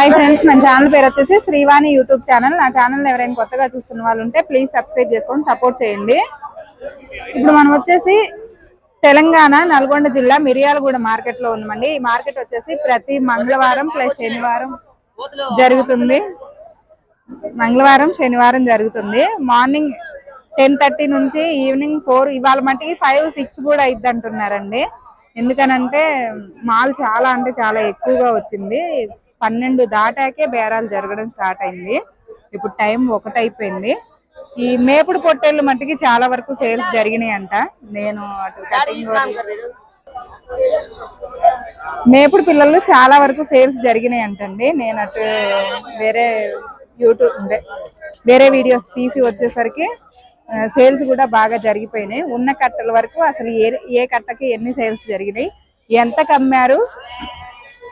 Hi friends మన channel పేరు వచ్చేసి శ్రీవాణి యూట్యూబ్ ఛానల్. నా ఛానల్ ఎవరైనా కొత్తగా చూస్తున్న వాళ్ళు ఉంటే ప్లీజ్ సబ్స్క్రైబ్ చేసుకొని సపోర్ట్ చేయండి. ఇప్పుడు మనం వచ్చేసి తెలంగాణ నల్గొండ జిల్లా మిరియాలగూడ మార్కెట్లో ఉన్నామండి. ఈ మార్కెట్ వచ్చేసి ప్రతి మంగళవారం ప్లస్ శనివారం జరుగుతుంది. మంగళవారం శనివారం జరుగుతుంది. మార్నింగ్ టెన్ థర్టీ నుంచి ఈవినింగ్ ఫోర్ ఇవాళ మట్టికి ఫైవ్ సిక్స్ కూడా అయిద్ది అంటున్నారండి ఎందుకనంటే మాల్ చాలా అంటే చాలా ఎక్కువగా వచ్చింది. పన్నెండు దాటాకే బేరాలు జరగడం స్టార్ట్ అయింది. ఇప్పుడు టైం ఒకటి అయిపోయింది ఈ మేపుడు పొట్టేళ్ళు మట్టికి చాలా వరకు సేల్స్ జరిగినాయి అంట నేను అటు కటింగ్ మేపుడు పిల్లలు చాలా వరకు సేల్స్ జరిగినాయి అంటండి నేను అటు వేరే యూట్యూబ్ ఉండే వేరే వీడియోస్ తీసి వచ్చేసరికి సేల్స్ కూడా బాగా జరిగిపోయినాయి. ఉన్న కట్టల వరకు అసలు ఏ ఏ కట్టకి ఎన్ని సేల్స్ జరిగినాయి? ఎంత కమ్మారు?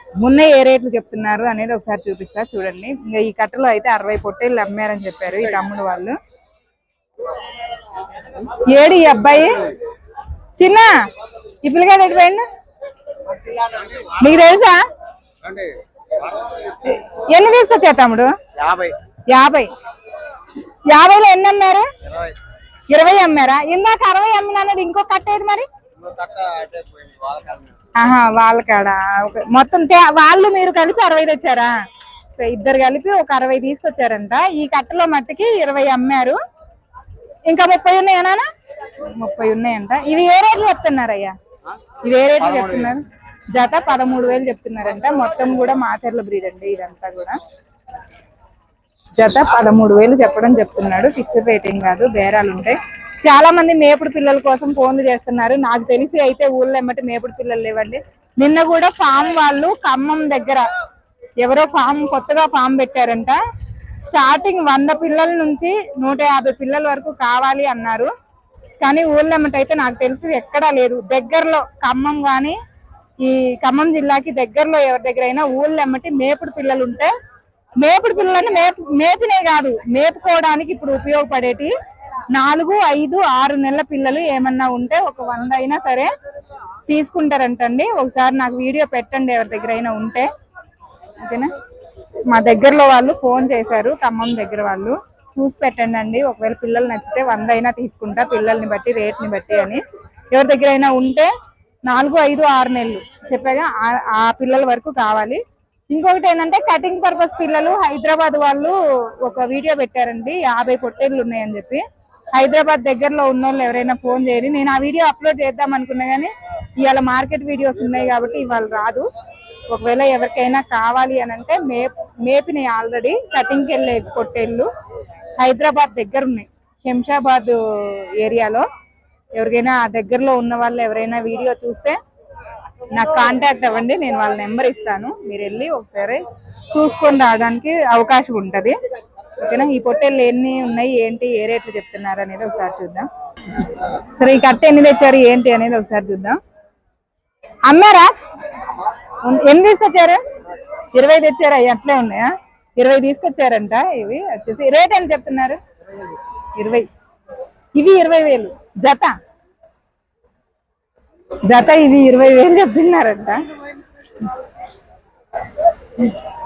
మొన్న ఏ రేట్లు చెప్తున్నారు అనేది ఒకసారి చూపిస్తా చూడండి. ఇంకా ఈ కట్టలో అయితే అరవై పొట్టేళ్ళు అమ్మారని చెప్పారు ఈ తమ్ముడు వాళ్ళు. ఏడు ఈ అబ్బాయి? చిన్న ఈ పిల్లగాడు ఎటు పోయిండు? నీకు తెలుసా? ఎన్ని తీసుకొచ్చా తమ్ముడు? యాభై. యాభై. యాభైలో ఎన్ని అమ్మారు? ఇరవై. అమ్మారా? ఇందాక అరవై అమ్మినది ఇంకో కట్టేది మరి? వాళ్ళ కాడ. మొత్తం వాళ్ళు మీరు కలిపి అరవై తెచ్చారా? ఇద్దరు కలిపి ఒక అరవై తీసుకొచ్చారంట. ఈ కట్టలో మట్టికి ఇరవై అమ్మారు. ఇంకా ముప్పై ఉన్నాయా నాన్న? ముప్పై ఉన్నాయంట. ఇవి ఏ రేట్లు చెప్తున్నారయ్యా? ఇవి ఏ రేట్లు చెప్తున్నారు? జత పదమూడు వేలు చెప్తున్నారంట. మొత్తం కూడా మాచర్ల బ్రీడ్ అండి ఇదంతా కూడా. జత పదమూడు వేలు చెప్పడం చెప్తున్నాడు. ఫిక్స్డ్ రేటింగ్ కాదు బేరాలు ఉంటాయి. చాలా మంది మేపుడు పిల్లల కోసం ఫోన్లు చేస్తున్నారు. నాకు తెలిసి అయితే ఊళ్ళో ఎమ్మటి మేపుడు పిల్లలు లేవండి. నిన్న కూడా ఫామ్ వాళ్ళు ఖమ్మం దగ్గర ఎవరో ఫామ్ కొత్తగా ఫామ్ పెట్టారంట. స్టార్టింగ్ వంద పిల్లల నుంచి నూట యాభై పిల్లల వరకు కావాలి అన్నారు. కానీ ఊళ్ళో ఎమ్మటైతే నాకు తెలిసి ఎక్కడా లేదు. దగ్గరలో ఖమ్మం కానీ ఈ ఖమ్మం జిల్లాకి దగ్గరలో ఎవరి దగ్గర అయినా ఊళ్ళో ఎమ్మటి మేపుడు పిల్లలు ఉంటే మేపుడు పిల్లలని మేపు మేపినే కాదు. మేపుకోవడానికి ఇప్పుడు ఉపయోగపడేటి నాలుగు ఐదు ఆరు నెలల పిల్లలు ఏమన్నా ఉంటే ఒక వంద అయినా సరే తీసుకుంటారంటండి. ఒకసారి నాకు వీడియో పెట్టండి ఎవరి దగ్గర అయినా ఉంటే. ఓకేనా? మా దగ్గరలో వాళ్ళు ఫోన్ చేశారు ఖమ్మం దగ్గర వాళ్ళు. చూసి పెట్టండి అండి ఒకవేళ పిల్లలు నచ్చితే వంద అయినా తీసుకుంటా పిల్లల్ని బట్టి రేట్ని బట్టి అని. ఎవరి దగ్గర అయినా ఉంటే నాలుగు ఐదు ఆరు నెలలు. చెప్పాగా ఆ- పిల్లల వరకు కావాలి. ఇంకొకటి ఏంటంటే కటింగ్ పర్పస్ పిల్లలు హైదరాబాద్ వాళ్ళు ఒక వీడియో పెట్టారండి యాభై పొట్టేళ్ళు ఉన్నాయని చెప్పి. హైదరాబాద్ దగ్గరలో ఉన్న వాళ్ళు ఎవరైనా ఫోన్ చేయండి నేను ఆ వీడియో అప్లోడ్ చేద్దాం అనుకున్నా కానీ ఇవాళ మార్కెట్ వీడియోస్ ఉన్నాయి కాబట్టి ఇవాళ రాదు. ఒకవేళ ఎవరికైనా కావాలి అని అంటే మే మేపినాయి ఆల్రెడీ కటింగ్కి వెళ్ళే పొట్టేళ్ళు హైదరాబాద్ దగ్గర ఉన్నాయి. శంషాబాద్ ఏరియాలో. ఎవరికైనా ఆ దగ్గరలో ఉన్న వాళ్ళు ఎవరైనా వీడియో చూస్తే నాకు కాంటాక్ట్ అవ్వండి నేను వాళ్ళ నెంబర్ ఇస్తాను. మీరు వెళ్ళి ఒకసారి చూసుకొని రావడానికి అవకాశం ఉంటుంది. ఓకేనా? ఈ పొట్టేళ్ళు ఎన్ని ఉన్నాయి? ఏంటి? ఏ రేట్లు చెప్తున్నారు అనేది ఒకసారి చూద్దాం. సరే ఈ కట్ట ఎన్ని తెచ్చారు? ఏంటి అనేది ఒకసారి చూద్దాం. అమ్మారా? ఎన్ని తీసుకొచ్చారు? ఇరవై తెచ్చారా? అవి అట్లే ఉన్నాయా? ఇరవై తీసుకొచ్చారంట ఇవి. వచ్చేసి రేట్ ఎంత చెప్తున్నారు? ఇరవై. ఇవి ఇరవై వేలు. జత. జత ఇవి ఇరవై వేలు చెప్తున్నారంట.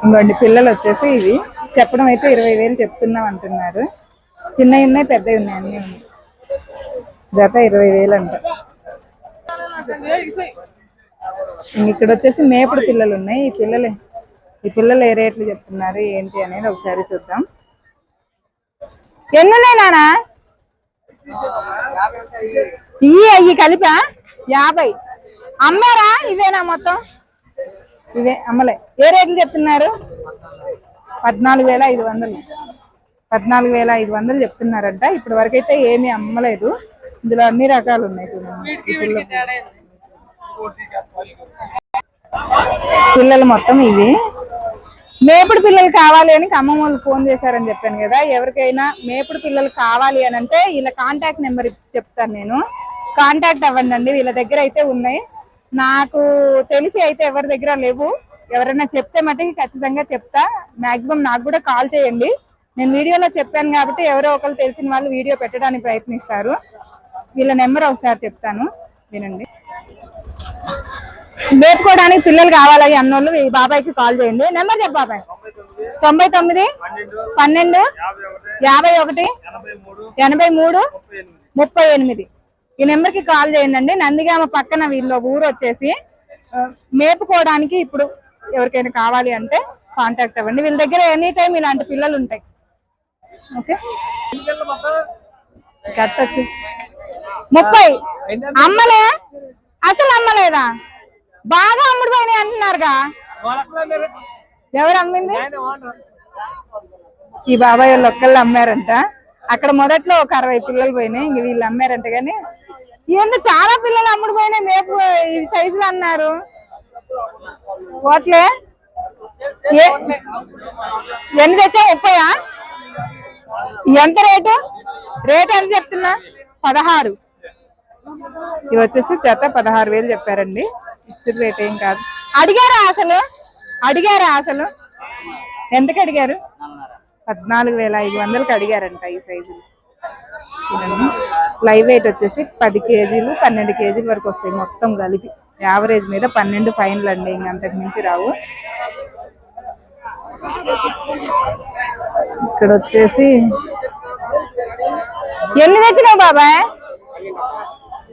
ఇంకోండి పిల్లలు వచ్చేసి ఇవి. చెప్పడం అయితే ఇరవై వేలు చెప్తున్నాం అంటున్నారు. చిన్నవి ఉన్నాయి పెద్దవి ఉన్నాయి అన్ని ఉన్నాయి. జత ఇరవై వేలు అంట. ఇక్కడ వచ్చేసి మేపుడు పిల్లలు ఉన్నాయి. ఈ పిల్లలు ఈ పిల్లలు ఏ రేట్లు చెప్తున్నారు ఏంటి అనేది ఒకసారి చూద్దాం. ఎన్ని ఉన్నాయి నానా ఇవి అవి కలిపా? యాభై. అమ్మారా? ఇవేనా మొత్తం? ఇవే అమ్మలే. ఏ రేట్లు చెప్తున్నారు? పద్నాలుగు వేల ఐదు వందలు. పద్నాలుగు వేల ఐదు వందలు చెప్తున్నారంట. ఇప్పటి వరకు అయితే ఏమీ అమ్మలేదు. ఇందులో అన్ని రకాలు ఉన్నాయి చూడండి పిల్లలు. మొత్తం ఇవి. మేపుడు పిల్లలు కావాలి అని ఖమ్మం వాళ్ళు ఫోన్ చేశారని చెప్పాను కదా. ఎవరికైనా మేపుడు పిల్లలు కావాలి అని అంటే వీళ్ళ కాంటాక్ట్ నెంబర్ చెప్తాను నేను. కాంటాక్ట్ అవ్వండి అండి. వీళ్ళ దగ్గర అయితే ఉన్నాయి. నాకు తెలిసి అయితే ఎవరి దగ్గర లేవు. ఎవరైనా చెప్తే మటుకి ఖచ్చితంగా చెప్తా. మాక్సిమం నాకు కూడా కాల్ చేయండి. నేను వీడియోలో చెప్పాను కాబట్టి ఎవరో ఒకరు తెలిసిన వాళ్ళు వీడియో పెట్టడానికి ప్రయత్నిస్తారు. వీళ్ళ నెంబర్ ఒకసారి చెప్తాను. వినండి. మేపుకోవడానికి పిల్లలు కావాలి అన్నోళ్ళు ఈ బాబాయ్కి కాల్ చేయండి. నెంబర్ చెప్పు బాబాయ్. తొంభై తొమ్మిది పన్నెండు యాభై ఒకటి ఎనభై మూడు ముప్పై ఎనిమిది. ఈ నెంబర్కి కాల్ చేయండి. అండి నందిగామ పక్కన వీళ్ళు ఊరు వచ్చేసి మేపుకోవడానికి ఇప్పుడు ఎవరికైనా కావాలి అంటే కాంటాక్ట్ అవ్వండి. వీళ్ళ దగ్గర ఎనీ టైం ఇలాంటి పిల్లలు ఉంటాయి. ఓకే కట్ ముప్పై. అమ్మలే? అసలు అమ్మలేదా? బాగా అమ్ముడు పోయినాయి అంటున్నారుగా. ఎవరు అమ్మింది? ఈ బాబాయ్ వాళ్ళు ఒక్కళ్ళు అమ్మారంట. అక్కడ మొదట్లో ఒక అరవై పిల్లలు పోయినాయి. ఇంక వీళ్ళు అమ్మారంట కానీ ఇవన్నీ చాలా పిల్లలు అమ్ముడు పోయినాయి. మేపు ఈ సైజులు అన్నారు. ఓట్లే? ఏ- ఎన్ని తెచ్చా ముప్పయా? ఎంత రేటు? రేట్ ఎంత చెప్తున్నా? పదహారు. ఇవి వచ్చేసి చేత పదహారు వేలు చెప్పారండి. ఫిక్స్డ్ రేట్ ఏం కాదు. అడిగారా అసలు? అడిగారా అసలు? ఎంతకు అడిగారు? పద్నాలుగు వేల ఐదు వందలకి అడిగారంట ఈ సైజు లైవ్ వెయిట్ వచ్చేసి పది కేజీలు పన్నెండు కేజీల వరకు వస్తాయి మొత్తం కలిపి. యావరేజ్ మీద పన్నెండు ఫైన్లు అండి ఇంక అంతకు మించి రావు. ఇక్కడ వచ్చేసి ఎన్ని తెచ్చినావు బాబాయ్?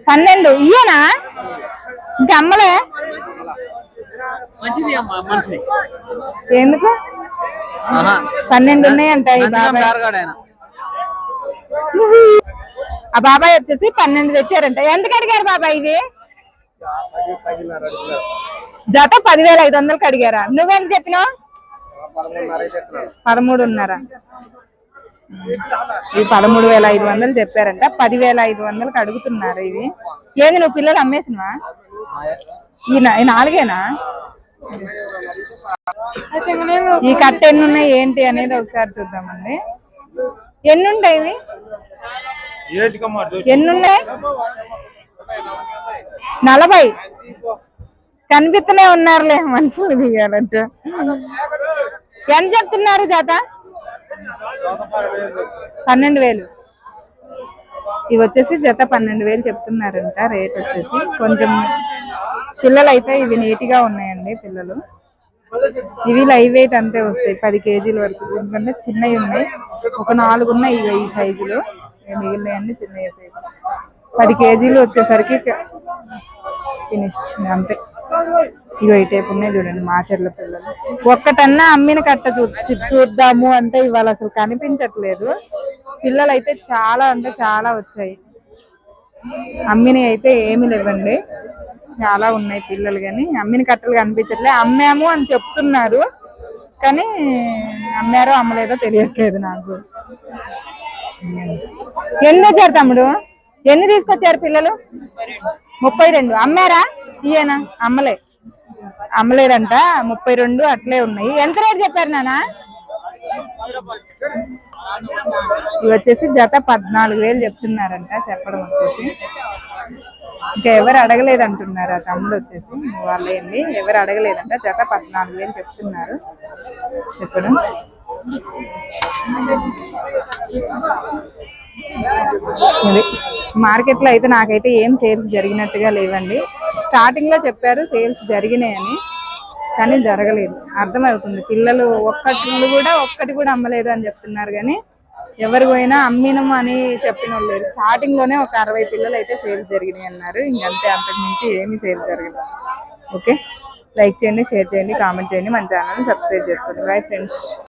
పన్నెండు. ఇయ్యనా? ఇంకా అమ్మలే? ఎందుకు? పన్నెండు ఉన్నాయంట ఈ బాబాయ్. పేరగాడు ఆ బాబాయ్ వచ్చేసి పన్నెండు తెచ్చారంట. ఎంతకు అడిగారు బాబాయ్ ఇది? జత పదివేల ఐదు వందలకి అడిగారా? నువ్వెంత చెప్పినావు? పదమూడున్నర. ఇవి పదమూడు వేల ఐదు వందలు చెప్పారంట. పదివేల ఐదు వందలకి అడుగుతున్నారు ఇవి. ఏంది నువ్వు పిల్లలు అమ్మేసినవా? ఈ నాలుగేనా? ఈ కట్ట ఎన్ని ఉన్నాయి ఏంటి అనేది ఒకసారి చూద్దామండి. ఎన్ని ఉంటాయి ఇవి ఎన్ని ఉన్నాయి నలభై. కనిపిస్తూనే ఉన్నారులే మనుషులు దిగాలంటే. ఎంత చెప్తున్నారు జాత? పన్నెండు వేలు. ఇవి వచ్చేసి జత పన్నెండు వేలు చెప్తున్నారంట రేట్ వచ్చేసి. కొంచెం పిల్లలు అయితే ఇవి నీట్గా ఉన్నాయండి పిల్లలు. ఇవి లైవ్ వెయిట్ అంతే వస్తాయి పది కేజీల వరకు. ఎందుకంటే చిన్నవి ఉన్నాయి ఒక నాలుగు ఉన్నాయి ఇవి ఈ సైజులు. మిగిలినవన్నీ చిన్నవి సైజు పది కేజీలు వచ్చేసరికి ఫినిష్ అంతే. ఇగో ఈ టైప్ ఉన్నాయి చూడండి మా చెర్ల పిల్లలు. ఒక్కటన్నా అమ్మిన కట్ట చూ చూద్దాము అంటే ఇవాళ అసలు కనిపించట్లేదు. పిల్లలు అయితే చాలా అంటే చాలా వచ్చాయి. అమ్మినవి అయితే ఏమి లేవండి. చాలా ఉన్నాయి పిల్లలు కానీ అమ్మిన కట్టలు కనిపించట్లే. అమ్మాము అని చెప్తున్నారు కానీ అమ్మారో అమ్మలేదో తెలియట్లేదు నాకు. ఎన్ని వచ్చారు తమ్ముడు? ఎన్ని తీసుకొచ్చారు పిల్లలు? ముప్పై రెండు. అమ్మారా? ఇయేనా అమ్మలే. అమ్మలేదంట. ముప్పై రెండు అట్లే ఉన్నాయి. ఎంత రేటు చెప్పారు నానా ఇవి వచ్చేసి జత పద్నాలుగు వేలు చెప్తున్నారంట చెప్పడం వచ్చేసి. ఇంకా ఎవరు అడగలేదు అంటున్నారు ఆ తమ్ముడు వచ్చేసి. వాళ్ళే ఎవరు అడగలేదంట. జత పద్నాలుగు వేలు చెప్తున్నారు. చెప్పడం. ఇది మార్కెట్లో అయితే నాకైతే ఏం సేల్స్ జరిగినట్టుగా లేవండి. స్టార్టింగ్లో చెప్పారు సేల్స్ జరిగినాయని కానీ జరగలేదు. అర్థమవుతుంది. పిల్లలు ఒక్కటి కూడా ఒక్కటి కూడా అమ్మలేదు అని చెప్తున్నారు కానీ ఎవరు పోయినా అమ్మినం అని చెప్పిన వాళ్ళు లేరు. స్టార్టింగ్లోనే ఒక అరవై పిల్లలు అయితే సేల్స్ జరిగినాయి అన్నారు. ఇంకంతే అంతకు మించి ఏమీ సేల్స్ జరగలేదు. ఓకే? లైక్ చేయండి షేర్ చేయండి కామెంట్ చేయండి. మన ఛానల్ని సబ్స్క్రైబ్ చేసుకోండి. Bye friends.